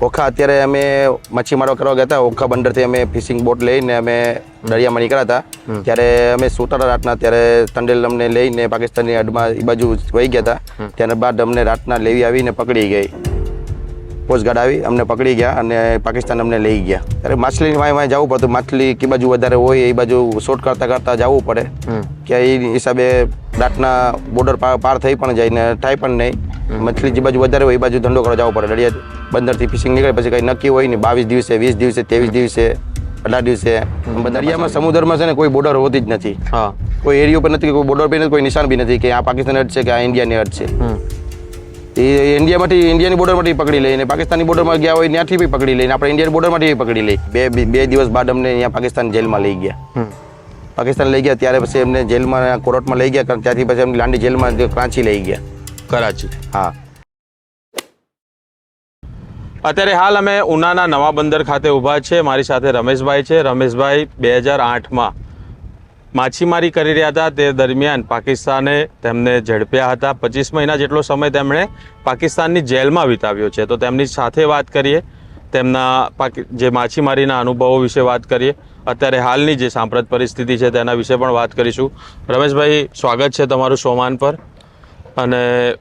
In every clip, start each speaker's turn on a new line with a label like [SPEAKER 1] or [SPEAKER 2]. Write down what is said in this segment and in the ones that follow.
[SPEAKER 1] ઓખા અત્યારે અમે મચ્છીમારો કરવા ગયા હતા. ઓખા બંદરથી અમે ફિશિંગ બોટ લઈને અમે દરિયામાં નીકળ્યા હતા. ત્યારે અમે સુતા રાતના ત્યારે તંડેલ અમને લઈને પાકિસ્તાનની અડમાં એ બાજુ વહી ગયા હતા. ત્યારબાદ અમને રાતના લેવી આવીને પકડી ગઈ. કોસ્ટગાર્ડ આવી અમને પકડી ગયા અને પાકિસ્તાન અમને લઈ ગયા. ત્યારે માછલીની વાય વાય જવું પડતું. માછલી કે બાજુ વધારે હોય એ બાજુ શોટ કરતા કરતા જવું પડે. કે એ હિસાબે રાતના બોર્ડર પાર પાર થઈ પણ જાય ને થાય પણ નહીં. માછલી જે બાજુ વધારે હોય એ બાજુ ધંધો કરવા જવું પડે. દરિયા બંદરથી ફિશિંગ નીકળે પછી કંઈ નક્કી હોય ને બાવીસ દિવસે વીસ દિવસે ત્રેવીસ દિવસે અઢાર દિવસે. દરિયામાં સમુદ્રમાં છે ને કોઈ બોર્ડર હોતી જ નથી.
[SPEAKER 2] હા.
[SPEAKER 1] કોઈ એરિયો પર નથી કોઈ બોર્ડર પર નથી કોઈ નિશાન બી નથી કે આ પાકિસ્તાન હદ છે કે આ ઇન્ડિયાની હદ છે. એ ઇન્ડિયામાંથી ઇન્ડિયાની બોર્ડરમાંથી પકડી લઈને પાકિસ્તાની બોર્ડરમાં ગયા હોય ત્યાંથી બી પકડી લઈને આપણે ઇન્ડિયન બોર્ડરમાંથી પકડી લઈ બે બે- દિવસ બાદ અમને અહીંયા પાકિસ્તાન જેલમાં લઈ ગયા. પાકિસ્તાન લઈ ગયા ત્યારે પછી એમને જેલમાં કોર્ટમાં લઈ ગયા ત્યાંથી પછી એમની લાંડી જેલમાં કરાંચી લઈ ગયા.
[SPEAKER 2] કરાચી.
[SPEAKER 1] હા.
[SPEAKER 2] અત્યારે હાલ અમે ઉનાના નવા બંદર ખાતે ઊભા છે. મારી સાથે રમેશભાઈ છે. રમેશભાઈ, બે હજાર આઠમાં માછીમારી કરી રહ્યા હતા. તે દરમિયાન પાકિસ્તાને તેમને ઝડપ્યા હતા. પચીસ મહિના જેટલો સમય તેમણે પાકિસ્તાનની જેલમાં વિતાવ્યો છે. તો તેમની સાથે વાત કરીએ. તેમના જે માછીમારીના અનુભવો વિશે વાત કરીએ. અત્યારે હાલની જે સાંપ્રત પરિસ્થિતિ છે તેના વિશે પણ વાત કરીશું. રમેશભાઈ, સ્વાગત છે તમારું સોમાન પર. અને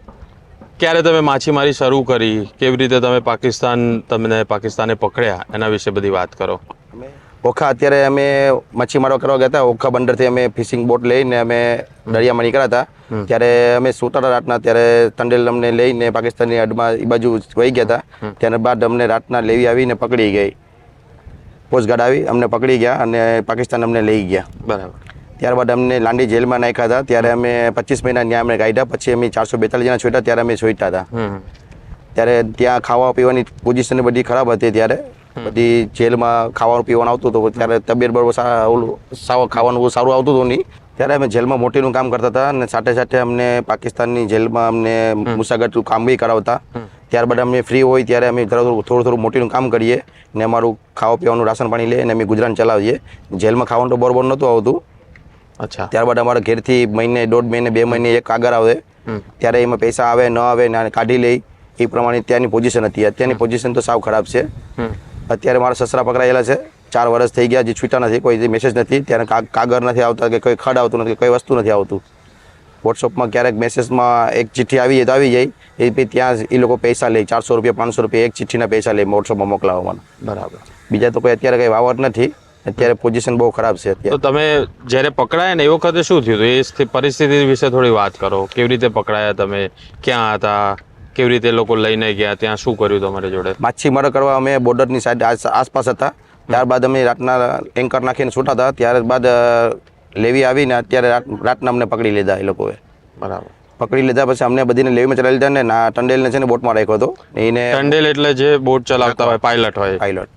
[SPEAKER 2] ક્યારે તમે માછીમારી શરૂ કરી? કેવી રીતે તમે પાકિસ્તાન તમને પાકિસ્તાને પકડ્યા? એના વિશે બધી વાત કરો.
[SPEAKER 1] ઓખા અત્યારે અમે માછીમારો કરવા ગયા હતા. ઓખા બંદરથી અમે ફિશિંગ બોટ લઈને અમે દરિયામાં નીકળ્યા હતા. ત્યારે અમે સુતા રાતના ત્યારે તંડેલ અમને લઈને પાકિસ્તાનની અડમાં એ બાજુ વહી ગયા હતા. ત્યારબાદ અમને રાતના લેવી આવીને પકડી ગઈ. પોસ્ટગાર્ડ આવી અમને પકડી ગયા અને પાકિસ્તાન અમને લઈ ગયા.
[SPEAKER 2] બરાબર.
[SPEAKER 1] ત્યારબાદ અમને લાંડી જેલમાં નાખ્યા હતા. ત્યારે અમે પચીસ મહિના ત્યાં અમે કાઢ્યા પછી અમે ચારસો બેતાલીસ જણા છોટ્યા ત્યારે અમે છોટ્યા હતા. ત્યારે ત્યાં ખાવા પીવાની પોઝિશન બધી ખરાબ હતી ત્યારે. બધી જેલમાં ખાવાનું પીવાનું આવતું હતું. ત્યારે તબિયત બરોબર સાવ ખાવાનું બહુ સારું આવતું હતું નહીં. ત્યારે અમે જેલમાં મોટીનું કામ કરતા હતા અને સાથે સાથે અમને પાકિસ્તાનની જેલમાં અમને મુસાગરનું કામ બી કરાવતા. ત્યારબાદ અમે ફ્રી હોય ત્યારે અમે થોડું થોડું થોડું મોટીનું કામ કરીએ. ને અમારું ખાવા પીવાનું રાશન પાણી લઈએ અને અમે ગુજરાન ચલાવીએ. જેલમાં ખાવાનું તો બરોબર નહોતું આવતું.
[SPEAKER 2] અચ્છા.
[SPEAKER 1] ત્યારબાદ અમારે ઘેરથી મહિને દોઢ મહિને બે મહિને એક આગળ આવે. ત્યારે એમાં પૈસા આવે ન આવે ને કાઢી લઈ. એ પ્રમાણે ત્યાંની પોઝિશન હતી. અત્યારની પોઝિશન તો સાવ ખરાબ છે. અત્યારે મારા સસરા પકડાયેલા છે. ચાર વર્ષ થઈ ગયા જે છૂટા નથી કોઈ મેસેજ નથી. ત્યારે કાગળ નથી આવતા કે કોઈ ખડ આવતું નથી કોઈ વસ્તુ નથી આવતું. વોટ્સઅપમાં ક્યારેક મેસેજમાં એક ચિઠ્ઠી આવી જાય તો આવી જાય. એ પછી ત્યાં એ લોકો પૈસા લે ચારસો રૂપિયા પાંચસો રૂપિયા એક ચિઠ્ઠીના પૈસા લે વોટ્સઅપમાં મોકલાવવાના.
[SPEAKER 2] બરાબર.
[SPEAKER 1] બીજા તો કોઈ અત્યારે કંઈ વાવટ નથી. અત્યારે પોઝિશન બહુ ખરાબ છે અત્યારે.
[SPEAKER 2] તો તમે જ્યારે પકડાયા ને એ વખતે શું થયું હતું? એ પરિસ્થિતિ વિશે થોડી વાત કરો. કેવી રીતે પકડાયા તમે? ક્યાં હતા? કેવી રીતે લોકો લઈને ગયા? ત્યાં શું કર્યું તમારી જોડે?
[SPEAKER 1] માછીમારો કરવા અમે બોર્ડરની સાઈડ આસપાસ હતા. ત્યારબાદ અમે રાતના એન્કર નાખીને છૂટા હતા ત્યારબાદ લેવી આવીને અત્યારે રાત- રાતના અમને પકડી લીધા એ લોકોએ.
[SPEAKER 2] બરાબર.
[SPEAKER 1] પકડી લીધા પછી અમને બધીને લેવીમાં ચલાવી લીધા ને ના ટંડેલને છે ને બોટમાં રાખ્યો હતો. એને
[SPEAKER 2] ટંડેલ એટલે જે બોટ ચલાવતા હોય પાયલટ હોય.
[SPEAKER 1] પાયલોટ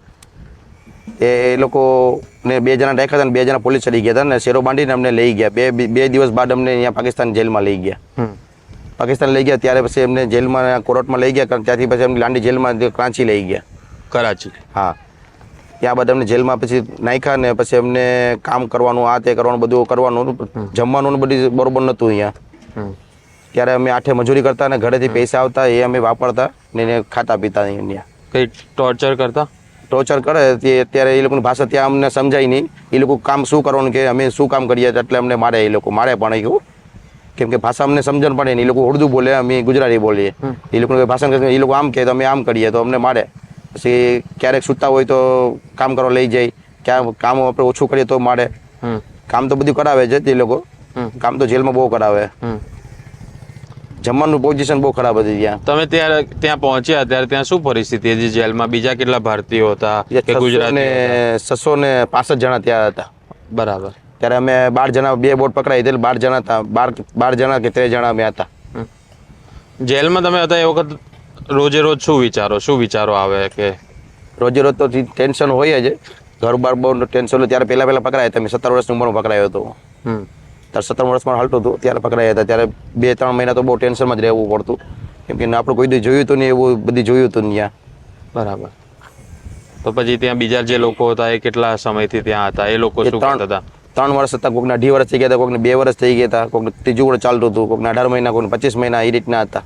[SPEAKER 1] એ એ લોકોને બે જણા રાખ્યા હતા ને બે જણા પોલીસ ચડી ગયા હતા ને શેરો બાંધીને અમને લઈ ગયા. બે બે દિવસ બાદ અમને અહીંયા પાકિસ્તાન જેલમાં લઈ ગયા. પાકિસ્તાન લઈ ગયા ત્યારે પછી એમને જેલમાં કોર્ટમાં લઈ ગયા કારણ ત્યાંથી પછી અમને લાંડી જેલમાં કરાંચી લઈ ગયા.
[SPEAKER 2] કરાચી.
[SPEAKER 1] હા. ત્યાં બાદ અમને જેલમાં પછી નાખ્યા ને પછી અમને કામ કરવાનું આ તે કરવાનું બધું કરવાનું જમવાનું બધી બરોબર નહોતું અહીંયા. ત્યારે અમે આઠે મજૂરી કરતા ને ઘરેથી પૈસા આવતા એ અમે વાપરતા ને એને ખાતા પીતા અહીંયા.
[SPEAKER 2] કઈ ટોર્ચર કરતા?
[SPEAKER 1] ટોર્ચર કરે તે અત્યારે એ લોકોની ભાષા ત્યાં અમને સમજાય નહીં. એ લોકો કામ શું કરવાનું કે અમે શું કામ કરીએ એટલે અમને મારે એ લોકો મારે પણ એવું. કેમ કે ભાષા અમને સમજણ પડે નહીં એ લોકો ઉર્દુ બોલે અમે ગુજરાતી બોલીએ. એ લોકોને ભાષા એ લોકો આમ કહે તો અમે આમ કરીએ તો અમને મારે. પછી ક્યારેક સૂતા હોય તો કામ કરવા લઈ જાય. ક્યાં કામ આપણે ઓછું કરીએ તો મારે. કામ તો બધું કરાવે છે તે લોકો. કામ તો જેલમાં બહુ કરાવે. જમવાનું પોઝિશન બહુ ખરાબ હતી ત્યાં.
[SPEAKER 2] તમે ત્યારે ત્યાં પહોંચ્યા ત્યારે ત્યાં શું પરિસ્થિતિ હતી? જેલમાં બીજા કેટલા ભારતીયો હતા કે ગુજરાત
[SPEAKER 1] છસો ને પાસઠ જણા ત્યાં હતા.
[SPEAKER 2] બરાબર.
[SPEAKER 1] ત્યારે અમે બાર જણા બે બોટ પકડાઈ એટલે બાર જણા હતા. બાર બાર જણા કે ત્રણ જણા અમે હતા.
[SPEAKER 2] જેલમાં તમે હતા એ વખત રોજે રોજ શું વિચારો? શું વિચારો આવે કે?
[SPEAKER 1] રોજે રોજ તો ટેન્શન હોય જ. ઘર બાર બહુ ટેન્શન હોય. ત્યારે પહેલા પહેલા પકડાયા. તમે સત્તર વર્ષની ઉંમરમાં પકડાયો હતો. ત્યારે સત્તર વર્ષમાં હાલતું હતું. ત્યારે પકડાયા હતા. ત્યારે બે ત્રણ મહિના તો બહુ ટેન્શનમાં જ રહેવું પડતું. કેમ કે આપણે કોઈ દી જોયું હતું નહીં એવું બધી જોયું હતું ત્યાં.
[SPEAKER 2] બરાબર. તો પછી ત્યાં બીજા જે લોકો હતા એ કેટલા સમયથી ત્યાં હતા? એ લોકો શું
[SPEAKER 1] ત્રણ
[SPEAKER 2] કરતા હતા?
[SPEAKER 1] ત્રણ વર્ષ હતા. કોઈકને અઢી વર્ષ થઈ ગયા હતા કોઈકને બે વર્ષ થઈ ગયા હતા કોઈકને ત્રીજું વર્ષ ચાલતું હતું કોઈકને અઢાર મહિના કોકને પચીસ મહિના એ રીતના હતા.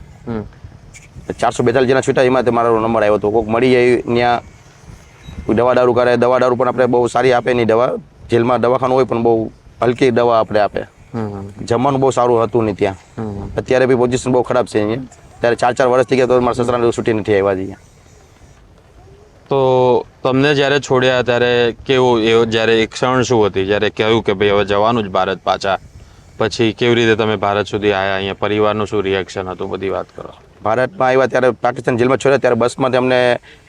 [SPEAKER 1] ચારસો બેતાલીસ જેના છૂટા એમાં મારો નંબર આવ્યો હતો. કોઈક મળી જાય ત્યાં. કોઈ દવા દારૂ કરે દવા દારૂ પણ આપણે બહુ સારી આપે નહીં દવા. જેલમાં દવાખાનું હોય પણ બહુ હલકી દવા આપણે આપે.
[SPEAKER 2] હમ
[SPEAKER 1] જમવાનું બહુ સારું હતું નહીં ત્યાં. અત્યારે બી પોઝિશન બહુ ખરાબ છે અહીંયા. ત્યારે ચાર ચાર વર્ષથી ગયા તો મારા સસરાને છૂટી નથી આવ્યા અહીંયા.
[SPEAKER 2] તો તમને જ્યારે છોડ્યા ત્યારે કેવું એવું જ્યારે એક ક્ષણ શું હતી? જ્યારે કહ્યું કે ભાઈ હવે જવાનું જ ભારત પાછા. પછી કેવી રીતે તમે ભારત સુધી આવ્યા અહીંયા? પરિવારનું શું રિએક્શન હતું? બધી વાત કરો.
[SPEAKER 1] ભારતમાં આવ્યા ત્યારે પાકિસ્તાન જેલમાં છોડ્યા ત્યારે બસમાંથી અમને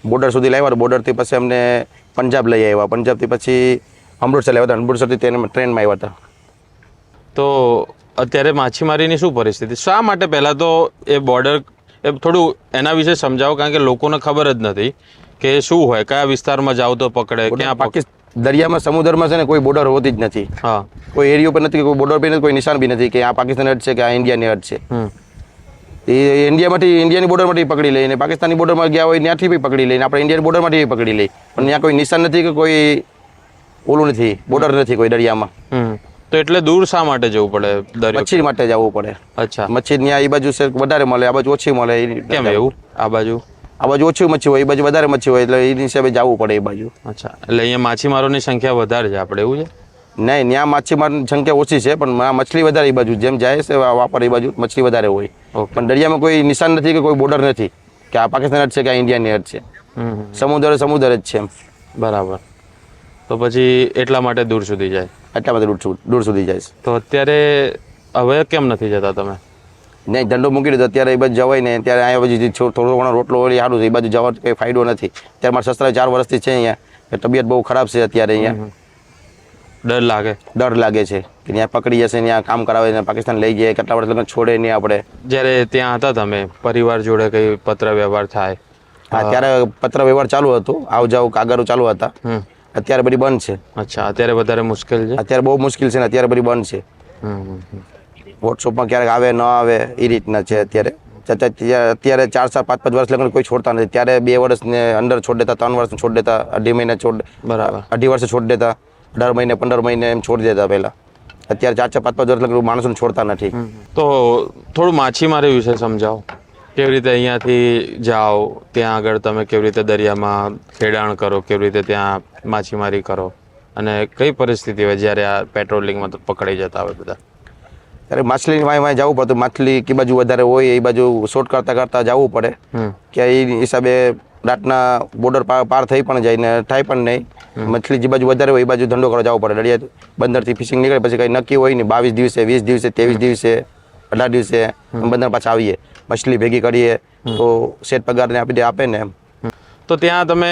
[SPEAKER 1] બોર્ડર સુધી લાવ્યા બોર્ડરથી પછી અમને પંજાબ લઈ આવ્યા. પંજાબથી પછી અમૃતસર લેવા હતા અમૃતસરથી તેને ટ્રેનમાં આવ્યા હતા.
[SPEAKER 2] તો અત્યારે માછીમારીની શું પરિસ્થિતિ? શા માટે પહેલાં તો એ બોર્ડર એ થોડું એના વિશે સમજાવો કારણ કે લોકોને ખબર જ નથી કે શું હોય કયા વિસ્તારમાં જાવ તો પકડે ક્યાં
[SPEAKER 1] પાકિસ્તાન દરિયામાં સમુદ્રમાં છે ને કોઈ બોર્ડર હોતી જ નથી.
[SPEAKER 2] હા.
[SPEAKER 1] કોઈ એરિયો પર નથી કોઈ બોર્ડર પર નથી કોઈ નિશાન બી નથી કે આ પાકિસ્તાન હદ છે કે આ ઇન્ડિયાની હદ છે. એ ઇન્ડિયામાંથી ઇન્ડિયાની બોર્ડરમાંથી પકડી લઈને પાકિસ્તાની બોર્ડરમાં ગયા હોય ત્યાંથી બી પકડી લઈને આપણે ઇન્ડિયાની બોર્ડરમાંથી બી પકડી લઈ પણ ત્યાં કોઈ નિશાન નથી કે કોઈ ઓલું નથી બોર્ડર નથી કોઈ દરિયામાં.
[SPEAKER 2] તો એટલે દૂર શા માટે જવું પડે
[SPEAKER 1] મચ્છી માટે જવું પડે.
[SPEAKER 2] અચ્છા.
[SPEAKER 1] મચ્છી ત્યાં એ બાજુ વધારે મળે આ બાજુ ઓછી મળે
[SPEAKER 2] કેમ એવું? આ બાજુ?
[SPEAKER 1] આ બાજુ ઓછી મચ્છી હોય એ બાજુ વધારે મચ્છી હોય એટલે એ હિસાબે જવું પડે એ બાજુ.
[SPEAKER 2] અચ્છા. એટલે અહીંયા માછીમારોની સંખ્યા વધારે છે આપણે એવું છે?
[SPEAKER 1] નહીં ત્યાં માછીમારની સંખ્યા ઓછી છે પણ આ મછલી વધારે એ બાજુ. જેમ જાય છે વાપર એ બાજુ મછલી વધારે હોય. પણ દરિયામાં કોઈ નિશાન નથી કે કોઈ બોર્ડર નથી. કે આ પાકિસ્તાન જ છે કે આ ઇન્ડિયાની હદ છે. સમુદ્ર સમુદ્ર જ છે એમ.
[SPEAKER 2] બરાબર. તો પછી એટલા માટે દૂર સુધી જાય.
[SPEAKER 1] એટલા માટે દૂર દૂર સુધી જાય
[SPEAKER 2] તો અત્યારે હવે કેમ નથી જતા તમે?
[SPEAKER 1] નહીં ધંધો મૂકી દીધો. અત્યારે એ બાજુ જવાય ને ત્યારે અહીંયા પછી થોડો ઘણો રોટલો વળી સારું છે. એ બાજુ જવાનો કંઈ ફાયદો નથી. ત્યારે મારા સસરા ચાર વર્ષથી છે અહીંયા. તબિયત બહુ ખરાબ છે અત્યારે અહીંયા.
[SPEAKER 2] ડર લાગે?
[SPEAKER 1] ડર લાગે છે કે ત્યાં પકડી જશે ત્યાં કામ કરાવે ને પાકિસ્તાન લઈ જાય કેટલા વર્ષ લગ્ન છોડે નહીં આપણે.
[SPEAKER 2] જ્યારે ત્યાં હતા તમે પરિવાર જોડે કઈ પત્ર વ્યવહાર થાય?
[SPEAKER 1] હા ત્યારે પત્ર વ્યવહાર ચાલુ હતું. આવ જાવ કાગળો ચાલુ હતા. અત્યારે બધી બંધ છે.
[SPEAKER 2] અચ્છા અત્યારે વધારે મુશ્કેલ છે?
[SPEAKER 1] અત્યારે બહુ મુશ્કેલ છે ને અત્યારે બધી બંધ છે. વોટ્સઅપમાં ક્યારેક આવે ન આવે એ રીતના છે અત્યારે. અત્યારે ચાર ચાર પાંચ પાંચ વર્ષ લગ્ન કોઈ છોડતા નથી. ત્યારે બે વર્ષને અંદર છોડ દેતા ત્રણ વર્ષ છોડ દેતા અઢી મહિને છોડ
[SPEAKER 2] બરાબર.
[SPEAKER 1] અઢી વર્ષે છોડ દેતા અઢાર મહિને પંદર મહિને એમ છોડી દેતા પહેલા. અત્યારે ચાર ચાર પાંચ પાંચ વર્ષ લગ્ન માણસોને છોડતા નથી.
[SPEAKER 2] તો થોડું માછીમારી વિશે સમજાવો. કેવી રીતે અહીંયાથી જાઓ ત્યાં આગળ તમે કેવી રીતે દરિયામાં ખેડાણ કરો કેવી રીતે ત્યાં માછીમારી કરો અને કઈ પરિસ્થિતિ હોય જ્યારે આ પેટ્રોલિંગમાં પકડાઈ જતા હોય બધા?
[SPEAKER 1] ત્યારે માછલીની વાય વાય જવું પડતું. માછલી કે બાજુ વધારે હોય એ બાજુ શોટ કરતા કરતા જવું પડે. કે એ હિસાબે રાતના બોર્ડર પાર પાર થઈ પણ જાય ને થાય પણ નહીં. માછલી જે બાજુ વધારે હોય એ બાજુ ધંધો કરવા જવું પડે. દરિયા બંદરથી ફિશિંગ નીકળે પછી કંઈ નક્કી હોય ને બાવીસ દિવસે વીસ દિવસે ત્રેવીસ દિવસે અઢાર દિવસે બંદર પાછા આવીએ. મછલી ભેગી કરીએ તો સેટ પગારને આપી દે આપે ને એમ.
[SPEAKER 2] તો ત્યાં તમે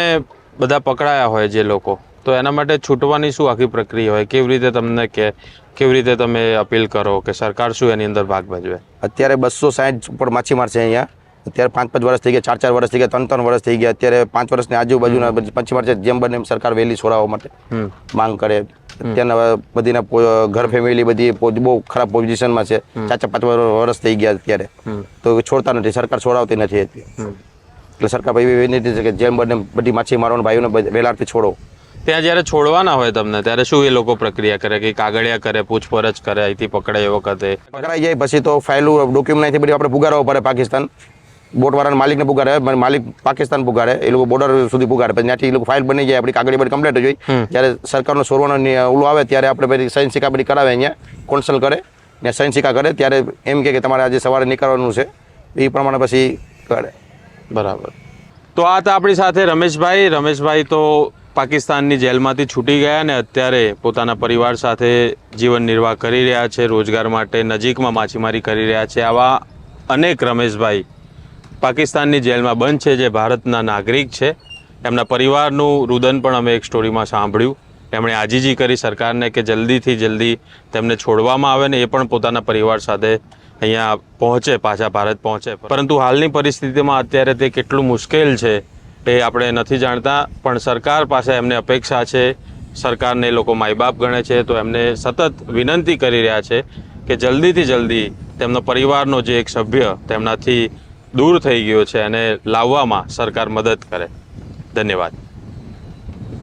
[SPEAKER 2] બધા પકડાયા હોય જે લોકો તો એના માટે છૂટવાની શું આખી પ્રક્રિયા હોય? કેવી રીતે તમને કે કેવી રીતે તમે અપીલ કરો કે સરકાર શું એની અંદર ભાગ ભજવે?
[SPEAKER 1] અત્યારે બસો સાઠ ઉપર માછીમાર છે અહીંયા. અત્યારે પાંચ પાંચ વર્ષ થઈ ગયા ચાર ચાર વર્ષ થઈ ગયા ત્રણ ત્રણ વર્ષ થઈ ગયા. અત્યારે પાંચ વર્ષની આજુબાજુના પછી માછીમાર છે જેમ બને એમ સરકાર વહેલી છોડાવવા માટે માંગ કરે. અત્યારના બધીના ઘર ફેમિલી બધી બહુ ખરાબ પોઝિશનમાં છે. ચાર પાંચ વર્ષ થઈ ગયા અત્યારે. તો છોડતા નથી સરકાર છોડાવતી નથી એટલે સરકાર ભાઈ વિનંતી છે કે જેમ બને બધી બધી માછીમારોને ભાઈઓને વહેલાથી છોડો.
[SPEAKER 2] ત્યાં જ્યારે છોડવાના હોય તમને ત્યારે શું એ લોકો પ્રક્રિયા કરે? કે કાગળિયા કરે પૂછપરછ કરે અહીંથી પકડાય એ વખતે
[SPEAKER 1] પકડાઈ જાય પછી તો ફાઇલું ડોક્યુમેન્ટ બધી આપણે પુગારવા પડે પાકિસ્તાન. બોટવાળાના માલિકને પુગાડે માલિક પાકિસ્તાન પુગાડે એ લોકો બોર્ડર સુધી પુગાડે. પછી ત્યાંથી એ લોકો ફાઇલ બની જાય આપણી કાગળી બધી કમ્પ્લેટ જોઈ જ્યારે સરકારનો સોરવાનો ઓલું આવે ત્યારે આપણે પછી સાયન્સ સિક્કા બધી કરાવે અહીંયા કોન્સલ કરે ને સાયન્સ સિક્કા કરે ત્યારે એમ કે તમારે આજે સવારે નીકળવાનું છે એ પ્રમાણે પછી કરે.
[SPEAKER 2] બરાબર. તો આ હતા આપણી સાથે રમેશભાઈ. રમેશભાઈ તો પાકિસ્તાનની જેલમાંથી છૂટી ગયા ને અત્યારે પોતાના પરિવાર સાથે જીવન નિર્વાહ કરી રહ્યા છે રોજગાર માટે નજીકમાં માછીમારી કરી રહ્યા છે. આવા અનેક રમેશભાઈ પાકિસ્તાનની જેલમાં બંધ છે, જે ભારતના નાગરિક છે. એમના પરિવારનું રુદન પણ અમે એક સ્ટોરીમાં સાંભળ્યું. એમણે આજીજી કરી સરકારને કે જલ્દીથી જલ્દી તેમને છોડવામાં આવે ને એ પણ પોતાના પરિવાર સાથે અહીંયા પહોંચે, પાછા ભારત પહોંચે. પરંતુ હાલની પરિસ્થિતિમાં અત્યારે તે કેટલું મુશ્કેલ છે એ આપણે નથી જાણતા, પણ સરકાર પાસે એમને અપેક્ષા છે. સરકારને એ લોકો માયબાપ ગણે છે, તો એમને સતત વિનંતી કરી રહ્યા છે કે જલ્દીથી જલ્દી તેમનો પરિવારનો જે એક સભ્ય તેમનાથી દૂર થઈ ગયો છે અને લાવવામાં સરકાર મદદ કરે. ધન્યવાદ.